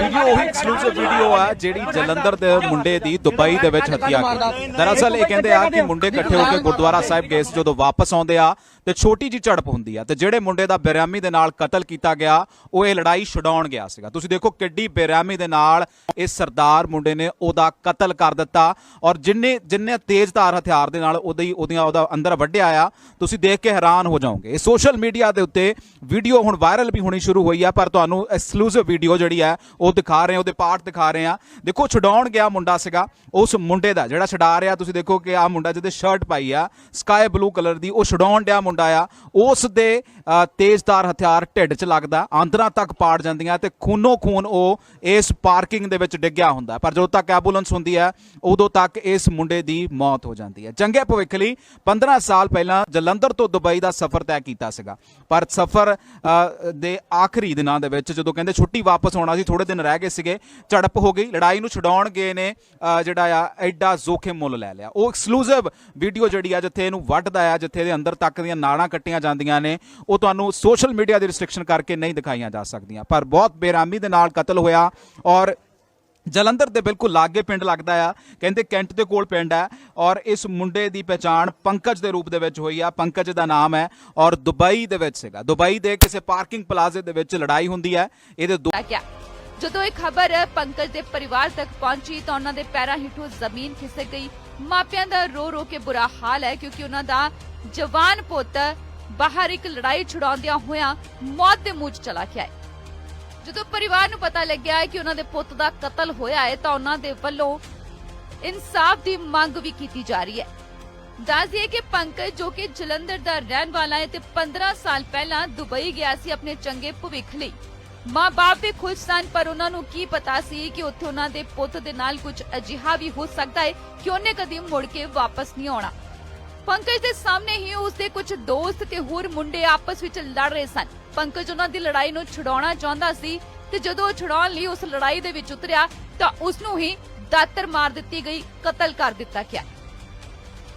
Video ਉਹੀ exclusive video ਆ ਜਿਹੜੀ ਜਲੰਧਰ ਦੇ ਮੁੰਡੇ ਦੀ ਦੁਬਈ ਦੇ ਵਿੱਚ ਹੱਤਿਆ ਕੀਤੀ ਦਰਅਸਲ ਇਹ ਕਹਿੰਦੇ ਆ ਕਿ ਮੁੰਡੇ ਇਕੱਠੇ ਹੋ ਕੇ ਗੁਰਦੁਆਰਾ ਸਾਹਿਬ ਗਏ ਜਦੋਂ ਵਾਪਸ ਆਉਂਦੇ ਆ। ਤੇ ਛੋਟੀ ਜੀ ਝੜਪ ਹੁੰਦੀ ਆ ਤੇ ਜਿਹੜੇ ਮੁੰਡੇ ਦਾ ਬੇਰਹਿਮੀ ਦੇ ਨਾਲ ਕਤਲ ਕੀਤਾ ਗਿਆ, ਉਹ ਇਹ ਲੜਾਈ ਛਡਾਉਣ ਗਿਆ ਸੀਗਾ। ਤੁਸੀਂ ਦੇਖੋ ਕਿੱਡੀ ਬੇਰਹਿਮੀ ਦੇ ਨਾਲ ਇਸ ਸਰਦਾਰ ਮੁੰਡੇ ਨੇ ਉਹਦਾ ਕਤਲ ਕਰ ਦਿੱਤਾ ਔਰ ਜਿੰਨੇ ਜਿੰਨੇ ਤੇਜ਼ਧਾਰ ਹਥਿਆਰ ਦੇ ਨਾਲ ਉਹਦੀ, ਉਹਦੀਆਂ ਉਹਦਾ ਅੰਦਰ ਵੱਢਿਆ ਆ, ਤੁਸੀਂ ਦੇਖ ਕੇ ਹੈਰਾਨ ਹੋ ਜਾਓਗੇ। ਇਹ ਸੋਸ਼ਲ ਮੀਡੀਆ ਦੇ ਉੱਤੇ ਵੀਡੀਓ ਹੁਣ ਵਾਇਰਲ ਵੀ ਹੋਣੀ ਸ਼ੁਰੂ ਹੋਈ ਆ, ਪਰ ਤੁਹਾਨੂੰ ਐਕਸਕਲੂਸਿਵ ਵੀਡੀਓ ਜਿਹੜੀ ਹੈ ਉਹ ਦਿਖਾ ਰਹੇ ਹਾਂ ਉਹਦੇ ਪਾਰਟ ਦਿਖਾ ਰਹੇ ਆ। ਦੇਖੋ ਛਡਾਉਣ ਗਿਆ ਮੁੰਡਾ ਸੀਗਾ, ਉਸ ਮੁੰਡੇ ਦਾ ਜਿਹੜਾ ਛਡਾ ਰਿਹਾ, ਤੁਸੀਂ ਦੇਖੋ ਕਿ ਆ ਮੁੰਡਾ ਜਿਹਦੇ ਸ਼ਰਟ ਪਾਈ ਆ ਸਕਾਈ ਬਲੂ ਕਲਰ ਦੀ, ਉਹ ਛਡਾਉਣ ਡਿਆ ਮੁੰਡਾ। ਆ ਉਸ ਦੇ ਅ, ਤੇਜ਼ਧਾਰ ਹਥਿਆਰ ਢਿੱਡ 'ਚ ਲੱਗਦਾ ਆਂਦਰਾਂ ਤੱਕ ਪਾੜ ਜਾਂਦੀਆਂ ਤੇ ਖੂਨੋ ਖੂਨ ਉਹ ਇਸ ਪਾਰਕਿੰਗ ਦੇ ਵਿੱਚ ਡਿੱਗਿਆ ਹੁੰਦਾ ਪਰ ਜਦੋਂ ਤੱਕ ਐਂਬੂਲੈਂਸ ਹੁੰਦੀ ਹੈ ਉਦੋਂ ਤੱਕ ਇਸ ਮੁੰਡੇ ਦੀ ਮੌਤ ਹੋ ਜਾਂਦੀ ਹੈ। ਚੰਗੇ ਭਵਿੱਖ ਲਈ 15 ਸਾਲ ਪਹਿਲਾਂ ਜਲੰਧਰ ਤੋਂ ਦੁਬਈ ਦਾ ਸਫ਼ਰ ਤੈਅ ਕੀਤਾ ਸੀਗਾ। ਪਰ ਸਫ਼ਰ ਦੇ ਆਖਰੀ ਦਿਨਾਂ ਦੇ ਵਿੱਚ ਜਦੋਂ ਕਹਿੰਦੇ ਛੁੱਟੀ ਵਾਪਸ ਆਉਣਾ ਸੀ ਥੋੜੇ ਦਿਨ ਰਹਿ ਗਏ ਸੀਗੇ ਝੜਪ ਹੋ ਗਈ ਲੜਾਈ ਨੂੰ ਛਡਾਉਣ ਗਏ ਨੇ ਜਿਹੜਾ ਆ ਐਡਾ ਜ਼ੋਖਿਮ ਮੁੱਲ ਲੈ ਲਿਆ। ਉਹ ਐਕਸਕਲੂਸਿਵ ਵੀਡੀਓ ਜਿਹੜੀ ਆ ਜਿੱਥੇ ਇਹਨੂੰ ਵੱਢਦਾ ਆ ਜਿੱਥੇ ਇਹਦੇ ਅੰਦਰ ਤੱਕ ਦੀਆਂ ਨਾੜਾਂ ਕੱਟੀਆਂ ਜਾਂਦੀਆਂ ਨੇ, ਉਹ ਤੁਹਾਨੂੰ ਸੋਸ਼ਲ ਮੀਡੀਆ ਦੀ ਰਿਸਟ੍ਰਿਕਸ਼ਨ ਕਰਕੇ ਨਹੀਂ ਦਿਖਾਈਆਂ ਜਾ ਸਕਦੀਆਂ। ਪਰ ਬਹੁਤ ਬੇਰਾਮੀ ਦੇ ਨਾਲ ਕਤਲ ਹੋਇਆ ਔਰ ਜਲੰਧਰ ਦੇ ਬਿਲਕੁਲ ਲਾਗੇ ਪਿੰਡ ਲੱਗਦਾ ਆ, ਕਹਿੰਦੇ ਕੈਂਟ ਦੇ ਕੋਲ ਪਿੰਡ ਹੈ ਔਰ ਇਸ ਮੁੰਡੇ ਦੀ ਪਛਾਣ ਪੰਕਜ ਦੇ ਰੂਪ ਦੇ ਵਿੱਚ ਹੋਈ ਆ, ਪੰਕਜ ਦਾ ਨਾਮ ਹੈ ਔਰ ਦੁਬਈ ਦੇ ਵਿੱਚ ਸੀਗਾ। ਦੁਬਈ ਦੇ ਕਿਸੇ ਪਾਰਕਿੰਗ ਪਲਾਜ਼ੇ ਦੇ ਵਿੱਚ ਲੜਾਈ ਹੁੰਦੀ ਹੈ, ਇਹਦੇ ਦੋ ਜਦੋਂ ਇਹ ਖਬਰ ਪੰਕਜ ਦੇ ਪਰਿਵਾਰ ਤੱਕ ਪਹੁੰਚੀ ਤਾਂ ਉਹਨਾਂ ਦੇ ਪੈਰਾਂ ਹੇਠੋਂ ਜ਼ਮੀਨ ਖਿਸਕ ਗਈ। ਮਾਪਿਆਂ ਦਾ ਰੋ ਰੋ ਕੇ ਬੁਰਾ ਹਾਲ ਹੈ ਕਿਉਂਕਿ ਉਹਨਾਂ ਦਾ ਜਵਾਨ ਪੁੱਤ ਬਾਹਰ ਇੱਕ ਲੜਾਈ ਛੁਡਾਉਂਦਿਆਂ ਹੋਇਆਂ ਮੌਤ ਦੇ ਮੂੰਹ 'ਚ ਚਲਾ ਗਿਆ ਹੈ ਜਦੋਂ ਪਰਿਵਾਰ ਨੂੰ ਪਤਾ ਲੱਗਿਆ ਕਿ ਉਹਨਾਂ ਦੇ ਪੁੱਤ ਦਾ ਕਤਲ ਹੋਇਆ ਹੈ, ਤਾਂ ਉਹਨਾਂ ਦੇ ਵੱਲੋਂ ਇਨਸਾਫ ਦੀ ਮੰਗ ਵੀ ਕੀਤੀ ਜਾ ਰਹੀ ਹੈ। ਦੱਸ ਦਈਏ ਕਿ ਪੰਕਜ ਜੋ ਕਿ ਜਲੰਧਰ ਦਾ ਰਹਿਣ ਵਾਲਾ ਹੈ ਤੇ 15 ਸਾਲ ਪਹਿਲਾਂ ਦੁਬਈ ਗਿਆ ਸੀ ਆਪਣੇ ਚੰਗੇ ਭਵਿੱਖ ਲਈ। ਮਾਂ-ਬਾਪ ਵੀ ਖੁਸ਼ ਸਨ, ਪਰ ਉਹਨਾਂ ਨੂੰ ਕੀ ਪਤਾ ਸੀ ਕਿ ਉੱਥੇ ਉਹਨਾਂ ਦੇ ਪੁੱਤ ਦੇ ਨਾਲ ਕੁਝ ਅਜਿਹਾ ਵੀ ਹੋ ਸਕਦਾ ਹੈ ਕਿ ਉਹਨੇ ਕਦੀ ਮੁੜ ਕੇ ਵਾਪਸ ਨਹੀਂ ਆਉਣਾ। ਪੰਕਜ ਦੇ ਸਾਹਮਣੇ ਹੀ ਉਸ ਦੇ ਕੁਝ ਦੋਸਤ ਤੇ ਹੋਰ ਮੁੰਡੇ ਆਪਸ ਵਿੱਚ ਲੜ ਰਹੇ ਸਨ। ਪੰਕਜ ਉਹਨਾਂ ਦੀ ਲੜਾਈ ਨੂੰ ਛੁਡਾਉਣਾ ਚਾਹੁੰਦਾ ਸੀ ਤੇ ਜਦੋਂ ਉਹ ਛੁਡਾਉਣ ਲਈ ਉਸ ਲੜਾਈ ਦੇ ਵਿੱਚ ਉਤਰਿਆ ਤਾਂ ਉਸ ਨੂੰ ਹੀ ਦਾਤਰ ਮਾਰ ਦਿੱਤੀ ਗਈ, ਕਤਲ ਕਰ ਦਿੱਤਾ ਗਿਆ।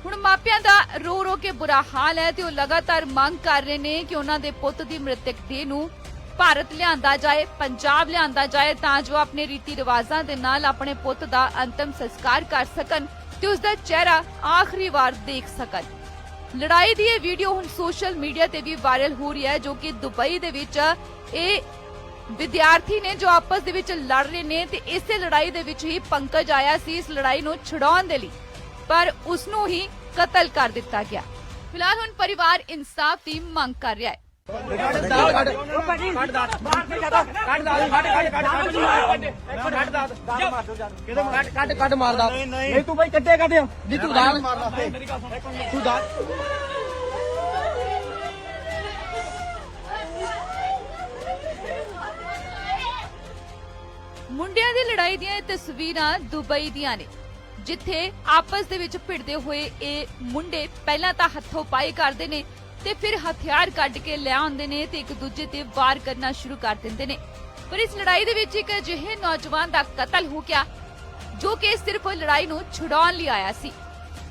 ਹੁਣ ਮਾਪਿਆਂ ਦਾ ਰੋ ਰੋ ਕੇ ਬੁਰਾ ਹਾਲ ਹੈ ਤੇ ਉਹ ਲਗਾਤਾਰ ਮੰਗ ਕਰ ਰਹੇ ਨੇ ਕਿ ਉਹਨਾਂ ਦੇ ਪੁੱਤ ਦੀ ਮ੍ਰਿਤਕ ਦੇਹ ਨੂੰ ਭਾਰਤ ਲਿਆਂਦਾ ਜਾਏ, ਪੰਜਾਬ ਲਿਆਂਦਾ ਜਾਏ ਤਾਂ ਜੋ ਆਪਣੇ ਰੀਤੀ ਰਿਵਾਜ਼ਾਂ ਦੇ ਨਾਲ ਆਪਣੇ ਪੁੱਤ ਦਾ ਅੰਤਮ ਸੰਸਕਾਰ ਕਰ ਸਕਣ। ਤੇ ਉਸ ਦਾ ਚਿਹਰਾ ਆਖਰੀ ਵਾਰ ਦੇਖ ਸਕਣ। ਲੜਾਈ ਦੀ ਇਹ ਵੀਡੀਓ ਹੁਣ ਸੋਸ਼ਲ ਮੀਡੀਆ ਤੇ ਵੀ ਵਾਇਰਲ ਹੋ ਰਹੀ ਹੈ, ਜੋ ਕਿ ਦੁਬਈ ਦੇ ਵਿੱਚ ਇਹ ਵਿਦਿਆਰਥੀ ਨੇ ਜੋ ਆਪਸ ਦੇ ਵਿੱਚ ਲੜ ਰਹੇ ਨੇ ਤੇ ਇਸੇ ਲੜਾਈ ਦੇ ਵਿੱਚ ਹੀ ਪੰਕਜ ਆਇਆ ਸੀ ਇਸ ਲੜਾਈ ਨੂੰ ਛਡਾਉਣ ਦੇ ਲਈ। ਪਰ ਉਸ ਨੂੰ ਹੀ ਕਤਲ ਕਰ ਦਿੱਤਾ ਗਿਆ। ਫਿਲਹਾਲ ਹੁਣ ਪਰਿਵਾਰ ਇਨਸਾਫ ਦੀ ਮੰਗ ਕਰ ਰਿਹਾ ਹੈ। ਕੱਟ ਕੱਟ ਮਾਰਦਾ ਨਹੀਂ ਤੂੰ ਬਾਈ ਕੱਟੇ ਕੱਟ ਜੀ ਤੂੰ ਦਾਲ ਤੂੰ ਦਾਲ ਮੁੰਡਿਆਂ ਦੀ ਲੜਾਈ ਦੀਆਂ ਇਹ ਤਸਵੀਰਾਂ ਦੁਬਈ ਦੀਆਂ ਨੇ, ਜਿੱਥੇ ਆਪਸ ਦੇ ਵਿੱਚ ਭਿੜਦੇ ਹੋਏ ਇਹ ਮੁੰਡੇ ਪਹਿਲਾਂ ਤਾਂ ਹੱਥੋਂ ਪਾਈ ਕਰਦੇ ਨੇ ਤੇ ਫਿਰ ਹਥਿਆਰ ਕੱਢ ਕੇ ਲੈ ਆਉਂਦੇ ਨੇ ਤੇ ਇੱਕ ਦੂਜੇ ਤੇ ਵਾਰ ਕਰਨਾ ਸ਼ੁਰੂ ਕਰ ਦਿੰਦੇ ਨੇ। ਪਰ ਇਸ ਲੜਾਈ ਦੇ ਵਿੱਚ ਇੱਕ ਅਜਿਹੇ ਨੌਜਵਾਨ ਦਾ ਕਤਲ ਹੋ ਗਿਆ, ਜੋ ਕਿ ਸਿਰਫ ਲੜਾਈ ਨੂੰ ਛੁਡਾਉਣ ਲਈ ਆਇਆ ਸੀ।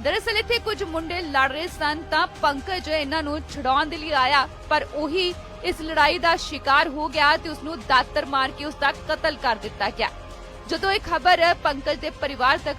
ਦਰਅਸਲ ਇੱਥੇ ਕੁਝ ਮੁੰਡੇ ਲੜ ਰਹੇ ਸਨ, ਤਾਂ ਪੰਕਜ ਇਹਨਾਂ ਨੂੰ ਛੁਡਾਉਣ ਦੇ ਲਈ ਆਇਆ, ਪਰ ਉਹੀ ਇਸ ਲੜਾਈ ਦਾ ਸ਼ਿਕਾਰ ਹੋ ਗਿਆ ਤੇ ਉਸ ਨੂੰ ਦਾਤਰ ਮਾਰ ਕੇ ਉਸ ਦਾ ਕਤਲ ਕਰ ਦਿੱਤਾ ਗਿਆ। ਜਦੋਂ ਇਹ ਖਬਰ ਪੰਕਜ ਦੇ ਪਰਿਵਾਰ ਤੱਕ